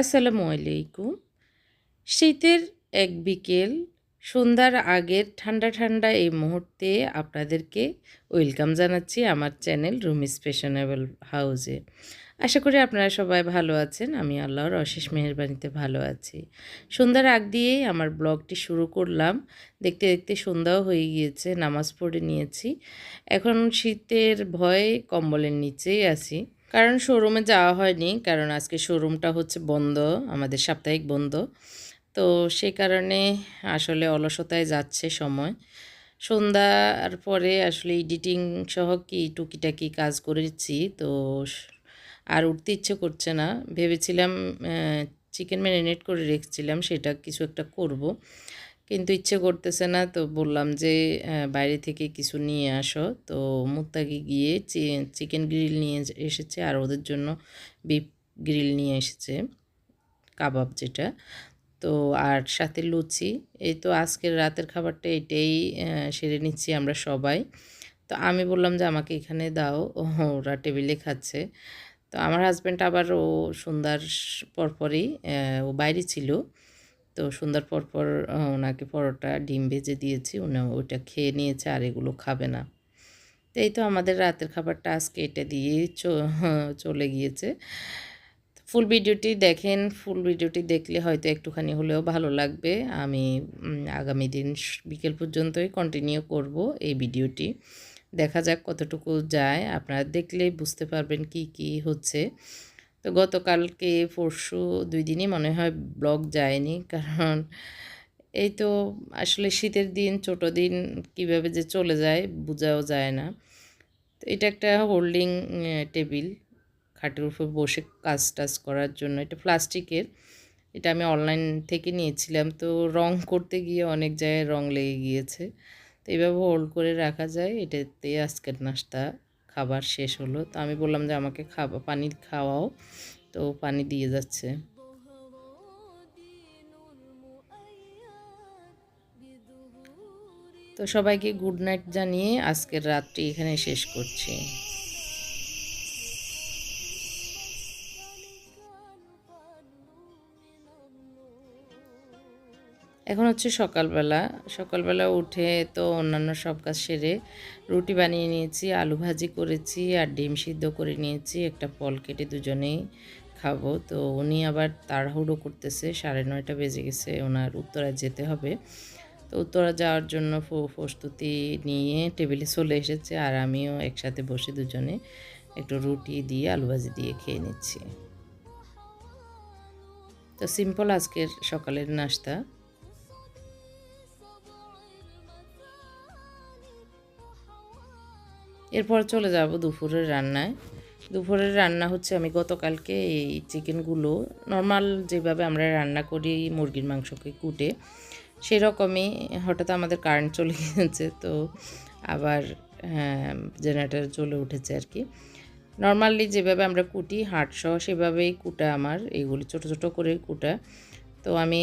আসসালামু আলাইকুম। শীতের এক বিকেল, সন্ধ্যার আগের ঠান্ডা ঠান্ডা এই মুহূর্তে আপনাদেরকে ওয়েলকাম জানাচ্ছি আমার চ্যানেল রুমিস ফ্যাশনেবল হাউসে আশা করি আপনারা সবাই ভালো আছেন, আমি আল্লাহর অশেষ মেহরবানিতে ভালো আছি। সন্ধ্যার আগ দিয়েই আমার ব্লগটি শুরু করলাম। দেখতে দেখতে সন্ধ্যাও হয়ে গিয়েছে, নামাজ পড়ে নিয়েছি। এখন শীতের ভয়ে কম্বলের নিচেই আছি। কারণ শোরুমে যাওয়া হয়নি, কারণ আজকে শোরুমটা হচ্ছে বন্ধ, আমাদের সাপ্তাহিক বন্ধ। তো সে কারণে আসলে অলসতায় যাচ্ছে সময়। সন্ধ্যার পরে আসলে এডিটিং সহ কি টুকিটাকি কাজ করেছি, তো আর উঠতে ইচ্ছে করছে না। ভেবেছিলাম চিকেন ম্যারিনেট করে রেখেছিলাম, সেটা কিছু একটা করব। কিন্তু ইচ্ছে করতেছে না। তো বললাম যে বাইরে থেকে কিছু নিয়ে আসো। তো মুত্তাকি গিয়ে চিকেন গ্রিল নিয়ে এসেছে আর ওদের জন্য বিফ গ্রিল নিয়ে এসেছে, কাবাব যেটা। তো আর সাথে লুচি। এই তো আজকের রাতের খাবারটা এটাই সেরে নিচ্ছি আমরা সবাই। তো আমি বললাম যে, আমাকে এখানে দাও। ওরা টেবিলে খাচ্ছে। তো আমার হাজব্যান্ড আবার ও সন্ধ্যার পরপরই ও বাইরে ছিল। তো সন্ধ্যার পর পর ওনাকে পরোটা, ডিম ভেজে দিয়েছি। উনি ওইটা খেয়ে নিয়েছে, আর এগুলো খাবে না। তো তো আমাদের রাতের খাবারটা আজকে এটা দিয়েই চলে গিয়েছে। ফুল ভিডিওটি দেখেন ফুল ভিডিওটি দেখলে হয়তো একটুখানি হলেও ভালো লাগবে। আমি আগামী দিন বিকেল পর্যন্তই কন্টিনিউ করব এই ভিডিওটি। দেখা যাক কতটুকু যায়। আপনারা দেখলেই বুঝতে পারবেন কি কি হচ্ছে। তো গতকালকে, পরশু দুই দিনই মনে হয় ব্লগ যায়নি, কারণ এই তো আসলে শীতের দিন, ছোট দিন কীভাবে যে চলে যায় বোঝাও যায় না। তো এটা একটা হোল্ডিং টেবিল খাটের উপর বসে কাজ টাজ করার জন্য, এটা প্লাস্টিকের। এটা আমি অনলাইন থেকে নিয়েছিলাম, তো রং করতে গিয়ে অনেক জায়গায় রং লেগে গিয়েছে। তো এইভাবে হোল্ড করে রাখা যায়, এটাতে আজকের নাস্তা। খাবার শেষ হলো। তো আমি বললাম যে আমাকে খাবা, পানি খাওয়াও। তো পানি দিয়ে যাচ্ছে। তো সবাইকে গুড নাইট জানিয়ে আজকের রাতটি এখানে শেষ করছি। এখন হচ্ছে সকালবেলা। সকালবেলা উঠে তো অন্যান্য সব কাজ সেরে রুটি বানিয়ে নিয়েছি, আলু ভাজি করেছি আর ডিম সিদ্ধ করে নিয়েছি, একটা ফল কেটে দুজনেই খাব। তো উনি আবার তাড়াহুড়ো করতেছে, সাড়ে নয়টা বেজে গেছে, ওনার উত্তরায় যেতে হবে। তো উত্তরা যাওয়ার জন্য প্রস্তুতি নিয়ে টেবিলে চলে এসেছে আর আমিও একসাথে বসে দুজনে একটু রুটি দিয়ে, আলু ভাজি দিয়ে খেয়ে নিচ্ছি। তো সিম্পল আজকের সকালের নাস্তা। এরপর চলে যাব দুপুরের রান্নায়। দুপুরের রান্না হচ্ছে আমি গতকালকে এই চিকেনগুলো নর্মাল যেভাবে আমরা রান্না করি মুরগির মাংসকে কুটে, সেরকমই হঠাৎ আমাদের কারেন্ট চলে গিয়েছে, তো আবার জেনারেটার চলে উঠেছে আর কি। নর্মালি যেভাবে আমরা কুটি হাট হাটসহ সেভাবেই কুটা আমার, এইগুলি ছোট ছোট করে কুটা। তো আমি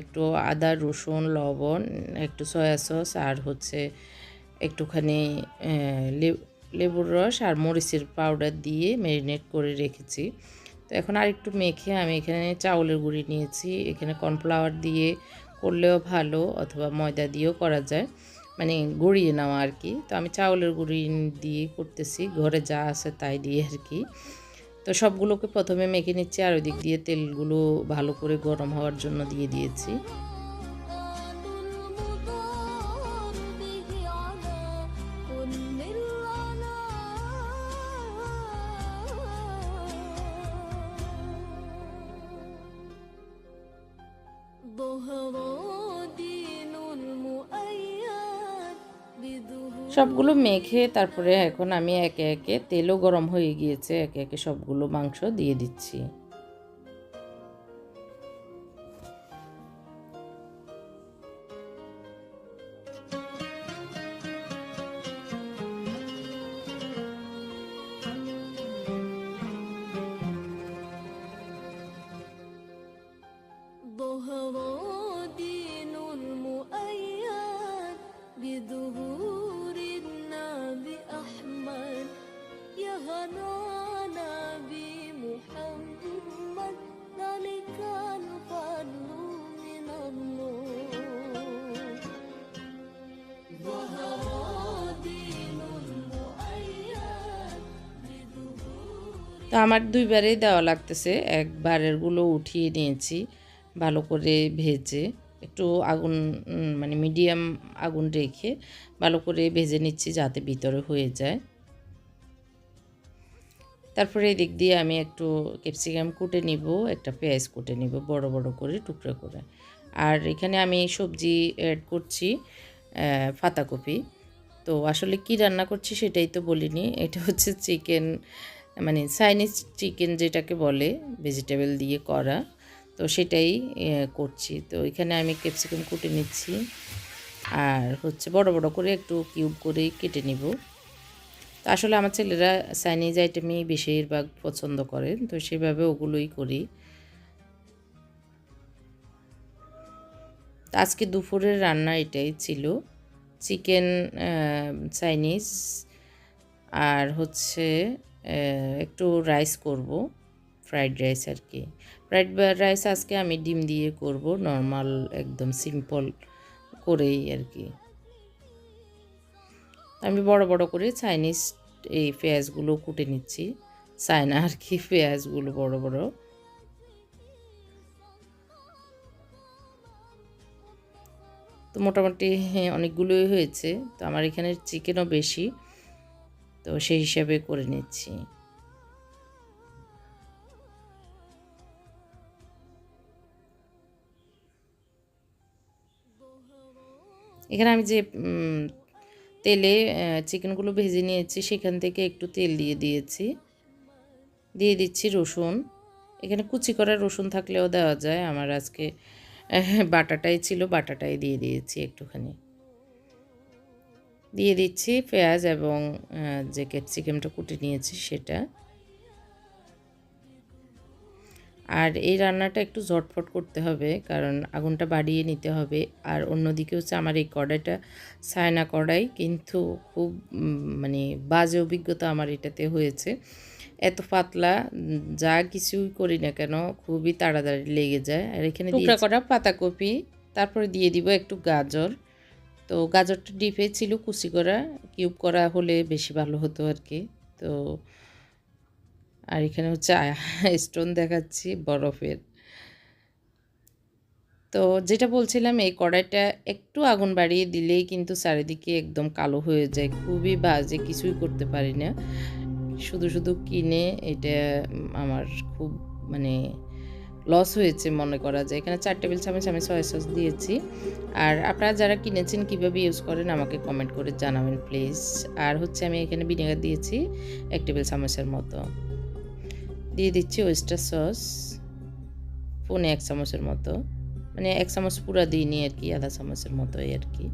একটু আদা, রসুন, লবণ, একটু সয়া সস আর হচ্ছে একটুখানি লেবুর রস আর মরিচের পাউডার দিয়ে ম্যারিনেট করে রেখেছি। তো এখন আর একটু মেখে আমি এখানে চাউলের গুঁড়ি নিয়েছি। এখানে কর্নফ্লাওয়ার দিয়ে করলেও ভালো অথবা ময়দা দিয়েও করা যায়। মানে গড়িয়ে নেওয়া আর কি। তো আমি চাউলের গুঁড়ি দিয়ে করতেছি। ঘরে যা আছে তাই দিয়ে আর কি। তো সবগুলোকে প্রথমে মেখে নিচ্ছি আর ওই দিক দিয়ে তেলগুলো ভালো করে গরম হওয়ার জন্য দিয়ে দিয়েছি। সবগুলো মেখে তারপরে এখন আমি একে একে তেলও গরম হয়ে গিয়েছে, একে একে সবগুলো মাংস দিয়ে দিচ্ছি। তো আমার দুইবারেই দেওয়া লাগতেছে। একবারেরগুলো উঠিয়ে নিয়েছি, ভালো করে ভেজে, একটু আগুন মানে মিডিয়াম আগুন রেখে ভালো করে ভেজে নিচ্ছি যাতে ভিতরে হয়ে যায়। তারপরে এদিক দিয়ে আমি একটু ক্যাপসিকাম কুটে নিব, একটা পেঁয়াজ কুটে নিব, বড় বড় করে, টুকরো করে। আর এখানে আমি সবজি অ্যাড করছি পাতাকপি তো আসলে কি রান্না করছি সেটাই তো বলিনি, এটা হচ্ছে চিকেন মানে চাইনিজ চিকেন যেটাকে বলে ভেজিটেবল দিয়ে করা, তো সেটাই করছি। তো এখানে আমি ক্যাপসিকাম কুটে নিচ্ছি। আর হচ্ছে বড় বড় করে একটু কিউব করে কেটে নিব। তো আসলে আমার ছেলেরা চাইনিজ আইটেমই বেশিরভাগ পছন্দ করে, তো সেভাবে ওগুলোই করি। আজকে দুপুরের রান্না এটাই ছিল। চিকেন চাইনিজ, আর হচ্ছে একটু রাইস করব ফ্রাইড রাইস আর কি। ফ্রাইড রাইস আজকে আমি ডিম দিয়ে করব নর্মাল একদম সিম্পল করেই আর কি। আমি বড় বড় করে চাইনিজ এই পেঁয়াজগুলো কুটে নিচ্ছি চায়না আর কি পেঁয়াজগুলো বড় বড়। তো মোটামুটি হ্যাঁ, অনেকগুলোই হয়েছে। তো আমার এখানে চিকেনও বেশি। তো সেই হিসাবে করে নিচ্ছি। এখানে আমি যে তেলে চিকেনগুলো ভেজে নিয়েছি, সেখান থেকে একটু তেল দিয়ে দিয়েছি। দিয়ে দিচ্ছি রসুন। এখানে কুচি করা রসুন থাকলেও দেওয়া যায়। আমার আজকে বাটাটাই ছিল, বাটাটাই দিয়ে দিয়েছি একটুখানি। দিয়ে দিচ্ছি পেঁয়াজ এবং যে ক্যাপসিকামটা কুটে নিয়েছি সেটা। আর এই রান্নাটা একটু ঝটফট করতে হবে কারণ আগুনটা বাড়িয়ে নিতে হবে। আর অন্যদিকে হচ্ছে আমার এই কড়াইটা সায়না কড়াই কিন্তু খুব মানে বাজে অভিজ্ঞতা আমার এটাতে হয়েছে। এত পাতলা যা কিছুই করি না কেন খুবই তাড়াতাড়ি লেগে যায়। আর এখানে টুকরা করা পাতাকপি তারপরে দিয়ে দিব একটু গাজর। তো গাজরটা ডিপে ছিল কুচি করা, কিউব করা হলে বেশি ভালো হতো আর কি। তো আর এখানে হচ্ছে স্টোন দেখাচ্ছি বরফের। তো যেটা বলছিলাম, এই কড়াইটা একটু আগুন বাড়িয়ে দিলেই কিন্তু চারিদিকে একদম কালো হয়ে যায়। খুবই বাজে, কিছুই করতে পারি না। শুধু শুধু কিনে এটা আমার খুব মানে লস হয়েছে মনে করা যায়। এখানে চার টেবিল চামচ আমি সয়া সস দিয়েছি। আর আপনারা যারা কিনেছেন, কীভাবে ইউজ করেন, আমাকে কমেন্ট করে জানাবেন প্লিজ আর হচ্ছে আমি এখানে ভিনেগার দিয়েছি, এক টেবিল চামচের মতো। দিয়ে দিচ্ছি ওয়েস্টার সস পনে এক চামচের মতো। মানে এক চামচ পুরা দিইনি আর কি, আধা চামচের মতোই আর কি।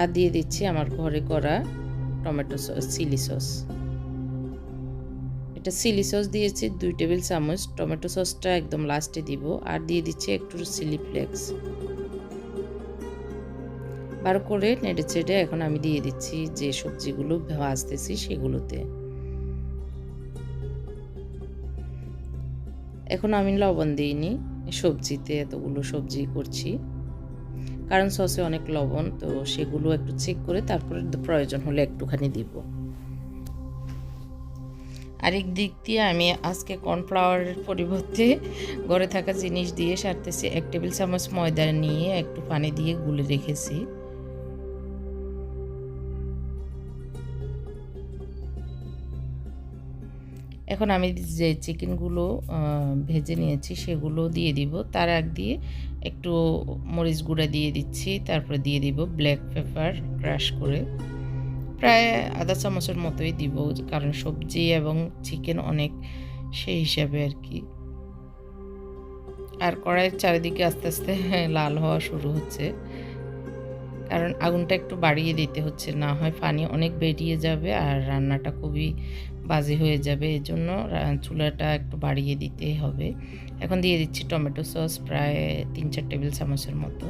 আর দিয়ে দিচ্ছি আমার ঘরে করা টমেটো সস চিলি সস এটা চিলি সস দিয়েছি, দুই টেবিল চামচ টমেটো সসটা একদম লাস্টে দিব আর দিয়ে দিচ্ছি একটু চিলি ফ্লেক্স। বার করে নেড়ে চেড়ে এখন আমি দিয়ে দিচ্ছি যে সবজিগুলো ভাজতেছি সেগুলোতে। এখন আমি লবণ দিইনি, সবজিতে এতগুলো সবজি করছি। কারণ সসে অনেক লবণ, তো সেগুলো একটু চেক করে তারপরে প্রয়োজন হলে একটুখানি দিব। আরেক দিক দিয়ে আমি আজকে কর্নফ্লাওয়ারের পরিবর্তে ঘরে থাকা জিনিস দিয়ে সারতেছি। এক টেবিল চামচ ময়দা নিয়ে একটু পানি দিয়ে গুলে রেখেছি। এখন আমি যে চিকেনগুলো ভেজে নিয়েছি সেগুলো দিয়ে দিব। তার আগ দিয়ে একটু মরিচ গুঁড়া দিয়ে দিচ্ছি। তারপরে দিয়ে দিব ব্ল্যাক পেপার ক্রাশ করে। প্রায় আধা চামচের মতোই দিব, কারণ সবজি এবং চিকেন অনেক সেই হিসাবে আর কি। আর কড়াইয়ের চারিদিকে আস্তে আস্তে লাল হওয়া শুরু হচ্ছে। কারণ আগুনটা একটু বাড়িয়ে দিতে হচ্ছে, না হয় পানি অনেক বেরিয়ে যাবে আর রান্নাটা খুবই বাজে হয়ে যাবে। এই জন্য চুলাটা একটু বাড়িয়ে দিতে হবে। এখন দিয়ে দিচ্ছি টমেটো সস প্রায় তিন চার টেবিল চামচের মতো।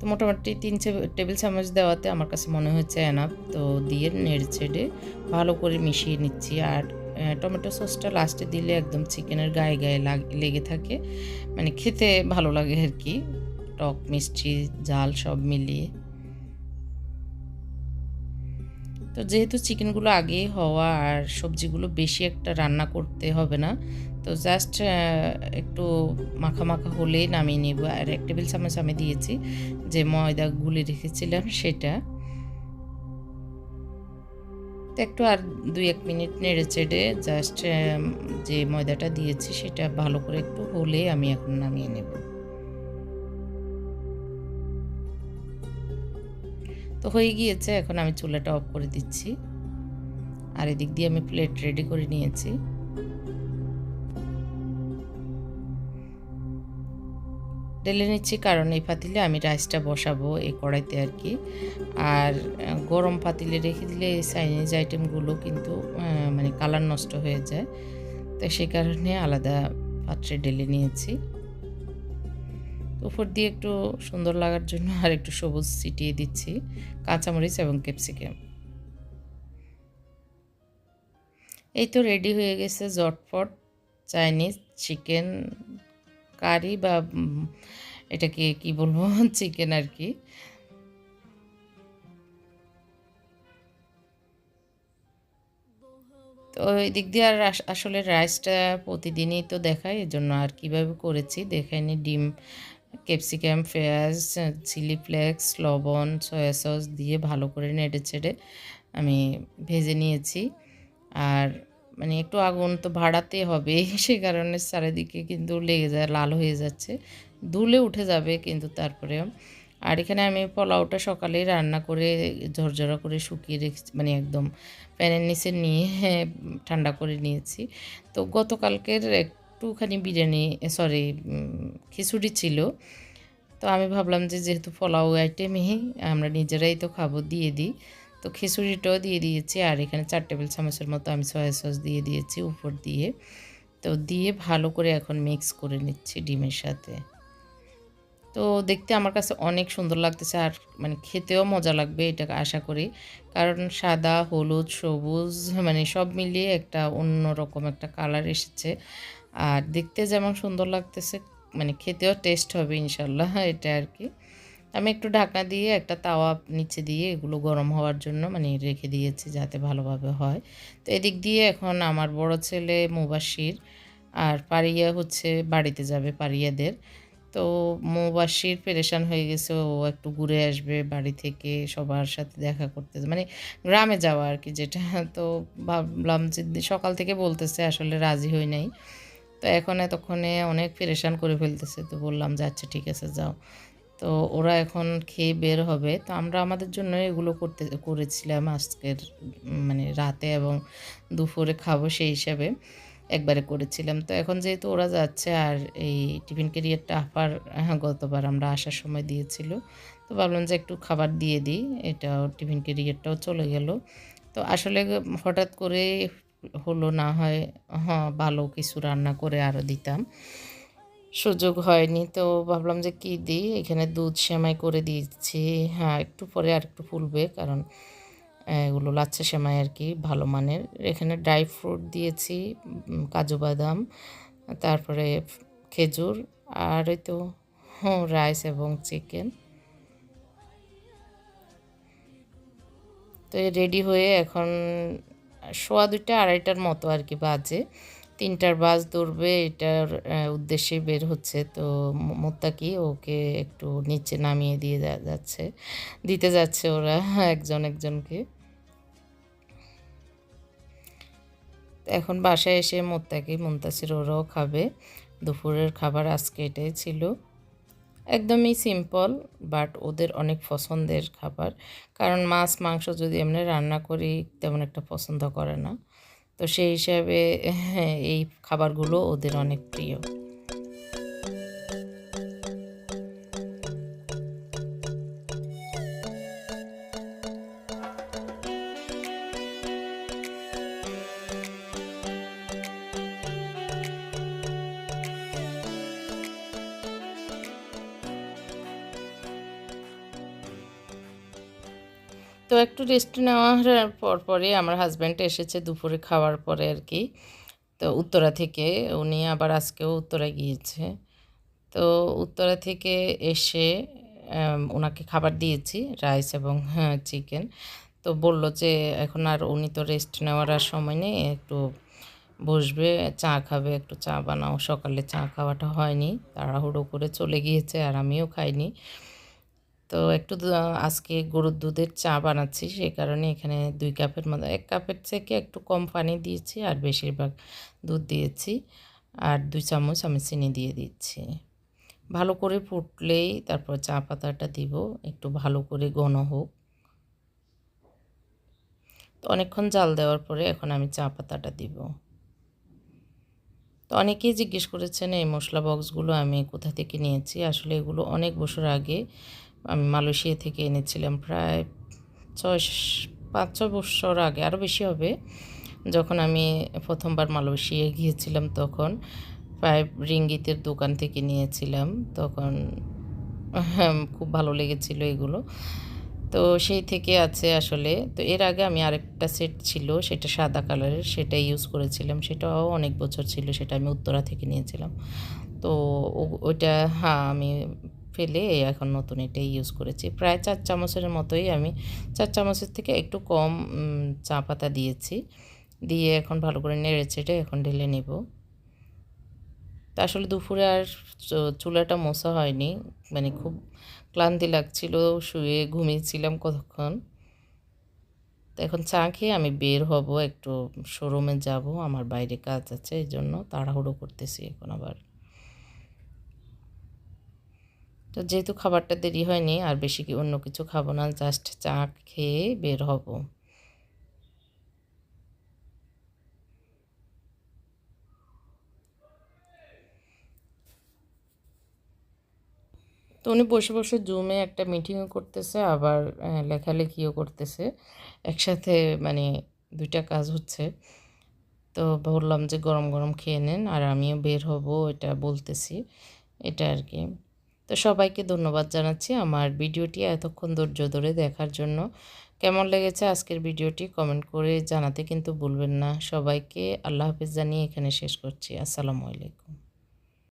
তো মোটামুটি তিন টেবিল চামচ দেওয়াতে আমার কাছে মনে হচ্ছে এনাফ তো দিয়ে নেড়ে ছেড়ে ভালো করে মিশিয়ে নিচ্ছি। আর টমেটো সসটা লাস্টে দিলে একদম চিকেনের গায়ে গায়ে লাগ- লেগে থাকে। মানে খেতে ভালো লাগে আর কি। টক, মিষ্টি জাল সব মিলিয়ে। তো যেহেতু চিকেনগুলো আগেই হওয়া আর সবজিগুলো বেশি একটা রান্না করতে হবে না, তো জাস্ট একটু মাখা মাখা হলেই নামিয়ে নেব। আর এক টেবিল চামচ আমি দিয়েছি যে ময়দা গুলি রেখেছিলাম সেটা। তো একটু আর দুই এক মিনিট নেড়ে চেড়ে জাস্ট যে ময়দাটা দিয়েছি সেটা ভালো করে একটু হলে আমি এখন নামিয়ে নেব। তো হয়ে গিয়েছে, এখন আমি চুলাটা অফ করে দিচ্ছি। আর এদিক দিয়ে আমি প্লেট রেডি করে নিয়েছি। ঢেলে নিচ্ছি কারণ এই পাতিলে আমি রাইসটা বসাবো এই কড়াইতে আর কি। আর গরম পাতিলে রেখে দিলে এই চাইনিজ আইটেমগুলো কিন্তু মানে কালার নষ্ট হয়ে যায়। তো সেই কারণে আলাদা পাত্রে ঢেলে নিয়েছি। উপর দিয়ে একটু সুন্দর লাগার জন্য আর একটু সবুজ ছিটিয়ে দিচ্ছি, কাঁচামরিচ এবং ক্যাপসিকাম। এই তো রেডি হয়ে গেছে জটফট চাইনিজ চিকেন কারি বা এটাকে কি বলব? চিকেন আর কি। তো এই দিক দিয়ে আর আসলে রাইসটা প্রতিদিনই তো দেখায় এজন্য আর কীভাবে করেছি দেখায়নি ডিম ক্যাপসিকাম পেঁয়াজ চিলি ফ্লেক্স, লবণ, সয়া সস দিয়ে ভালো করে নেড়ে ছেড়ে আমি ভেজে নিয়েছি। আর মানে একটু আগুন তো ভাড়াতে হবে, সে কারণে চারিদিকে কিন্তু লেগে যায়, লাল হয়ে যাচ্ছে ধুলে উঠে যাবে কিন্তু তারপরে। আর এখানে আমি পোলাওটা সকালেই রান্না করে ঝরঝরা করে শুকিয়ে রেখে মানে একদম প্যানের নিচে নিয়ে ঠান্ডা করে নিয়েছি। তো গতকালকের একটুখানি বিরিয়ানি সরি খিচুড়ি ছিল। তো আমি ভাবলাম যে যেহেতু পোলাও আইটেমই, আমরা নিজেরাই তো খাব, দিয়ে দিই। তো খিচুড়িটাও দিয়ে দিয়েছি, আর এখানে চার টেবিল চামচের মতো আমি সয়া সস দিয়ে দিয়েছি উপর দিয়ে। তো দিয়ে ভালো করে এখন মিক্স করে নিচ্ছি ডিমের সাথে। তো দেখতে আমার কাছে অনেক সুন্দর লাগতেছে আর মানে খেতেও মজা লাগবে এটা আশা করি। কারণ সাদা, হলুদ, সবুজ মানে সব মিলিয়ে একটা অন্য রকম একটা কালার এসেছে। আর দেখতে যেমন সুন্দর লাগতেছে মানে খেতেও টেস্ট হবে ইনশাল্লাহ এটা আর কি। আমি একটু ঢাকনা দিয়ে একটা তাওয়া নিচে দিয়ে এগুলো গরম হওয়ার জন্য মানে রেখে দিয়েছি যাতে ভালোভাবে হয়। তো এদিক দিয়ে এখন আমার বড় ছেলে মুবাসির আর পারিয়া হচ্ছে বাড়িতে যাবে পারিয়াদের। তো মুবাসির পেরেশান হয়ে গেছে, ও একটু ঘুরে আসবে বাড়ি থেকে সবার সাথে দেখা করতে। মানে গ্রামে যাওয়া আর কি যেটা। তো ভাবলাম যে সকাল থেকে বলতেছে আসলে রাজি হই নাই। তো এখন এতক্ষণে অনেক পেরেশান করে ফেলতেছে। তো বললাম যে আচ্ছা ঠিক আছে, যাও। তো ওরা এখন খেয়ে বের হবে। তো আমরা আমাদের জন্য এগুলো করতে, করেছিলাম আজকের মানে রাতে এবং দুপুরে খাব সেই হিসাবে। একবারে করেছিলাম। তো এখন যেহেতু ওরা যাচ্ছে আর এই টিফিন ক্যারিয়ারটা আপার হ্যাঁ, গতবার আমরা আসার সময় দিয়েছিল তো ভাবলাম যে একটু খাবার দিয়ে দিই এটাও টিফিন ক্যারিয়ারটাও চলে গেল। তো আসলে হঠাৎ করে হলো না হয় হ্যাঁ ভালো কিছু রান্না করে আরও দিতাম। সুযোগ হয়নি তো ভাবলাম যে কী দিই এখানে দুধ সেমাই করে দিচ্ছি হ্যাঁ একটু পরে আর একটু ফুলবে কারণ এগুলো লাচ্ছা সেমাই আর কি, ভালো মানের। এখানে ড্রাই ফ্রুট দিয়েছি কাজু বাদাম, তারপরে খেজুর, আর ওই তো রাইস এবং চিকেন। তো রেডি হয়ে এখন সোয়া দুইটা আড়াইটার মতো আর কি বাজে। তিনটার বাস ধরবে, এটার উদ্দেশ্যে বের হচ্ছে। তো মোত্তাকি ওকে একটু নিচে নামিয়ে দিয়ে যাচ্ছে। দিতে যাচ্ছে ওরা একজন একজনকে। এখন বাসায় এসে মোত্তাকি, মুন্তাসির ওরাও খাবে। দুপুরের খাবার আজকে এটাই ছিল। একদমই সিম্পল বাট ওদের অনেক পছন্দের খাবার। কারণ মাছ, মাংস যদি এমনি রান্না করি, তেমন একটা পছন্দ করে না। তো সেই হিসাবে হ্যাঁ, এই খাবারগুলো ওদের অনেক প্রিয়। তো একটু রেস্ট নেওয়ার পর পরে আমার হাজব্যান্ড এসেছে দুপুরে খাওয়ার পরে আর কি। তো উত্তরা থেকে উনি আবার আজকেও উত্তরা গিয়েছে। তো উত্তরা থেকে এসে ওনাকে খাবার দিয়েছি রাইস এবং হ্যাঁ চিকেন তো বলল যে এখন আর উনি তো রেস্ট নেওয়ার আর সময় নেই, একটু বসবে, চা খাবে, একটু চা বানাও। সকালে চা খাওয়াটা হয়নি, তাড়াহুড়ো করে চলে গিয়েছে আর আমিও খাইনি। তো একটু আজকে গরুর দুধের চা বানাচ্ছি সেই কারণে এখানে দুই কাপের মতো এক কাপের থেকে একটু কম পানি দিয়েছি আর বেশিরভাগ দুধ দিয়েছি আর দুই চামচ আমি চিনি দিয়ে দিচ্ছি। ভালো করে ফুটলেই তারপর চা পাতাটা দিব, একটু ভালো করে ঘন হোক। তো অনেকক্ষণ জাল দেওয়ার পরে এখন আমি চা পাতাটা দিব। তো অনেকেই জিজ্ঞেস করেছেন, এই মশলা বক্সগুলো আমি কোথা থেকে নিয়েছি? আসলে এগুলো অনেক বছর আগে আমি মালয়েশিয়া থেকে এনেছিলাম প্রায় ছয় পাঁচ ছয় বছর আগে আরও বেশি হবে। যখন আমি প্রথমবার মালয়েশিয়া গিয়েছিলাম তখন প্রায় রিঙ্গিতের দোকান থেকে নিয়েছিলাম। তখন হ্যাঁ, খুব ভালো লেগেছিল এগুলো। তো সেই থেকে আছে আসলে। তো এর আগে আমি আরেকটা সেট ছিল সেটা সাদা কালারের সেটা ইউজ করেছিলাম। সেটাও অনেক বছর ছিল সেটা আমি উত্তরা থেকে নিয়েছিলাম। তো ওইটা হ্যাঁ আমি ফেলে এখন নতুন এটাই ইউজ করেছি। প্রায় চার চামচের মতোই আমি, চার চামচের থেকে একটু কম চা পাতা দিয়েছি। দিয়ে এখন ভালো করে নেড়ে চেড়ে এখন ঢেলে নেব। তা আসলে দুপুরে আর চুলাটা মোছা হয়নি। মানে খুব ক্লান্তি লাগছিল, শুয়ে ঘুমিয়েছিলাম কতক্ষণ। তো এখন চা খেয়ে আমি বের হব, একটু শোরুমে যাব, আমার বাইরে কাজ আছে, এই জন্য তাড়াহুড়ো করতেছি এখন আবার। তো যেহেতু খাবারটা দেরি হয়নি, আর বেশি কি অন্য কিছু খাব না জাস্ট চা খেয়ে বের হব। তো উনি বসে বসে জুমে একটা মিটিংও করতেছে, আবার লেখালেখিও করতেছে। একসাথে মানে দুইটা কাজ হচ্ছে। তো বললাম যে গরম গরম খেয়ে নেন, আর আমিও বের হব, এটা বলতেছি। এটা আর কি। তো সবাইকে ধন্যবাদ জানাচ্ছি আমার ভিডিওটি এতক্ষণ ধৈর্য ধরে দেখার জন্য। কেমন লেগেছে আজকের ভিডিওটি কমেন্ট করে জানাতে কিন্তু ভুলবেন না। সবাইকে আল্লাহ হাফিজ জানিয়ে এখানে শেষ করছি। আসসালামু আলাইকুম।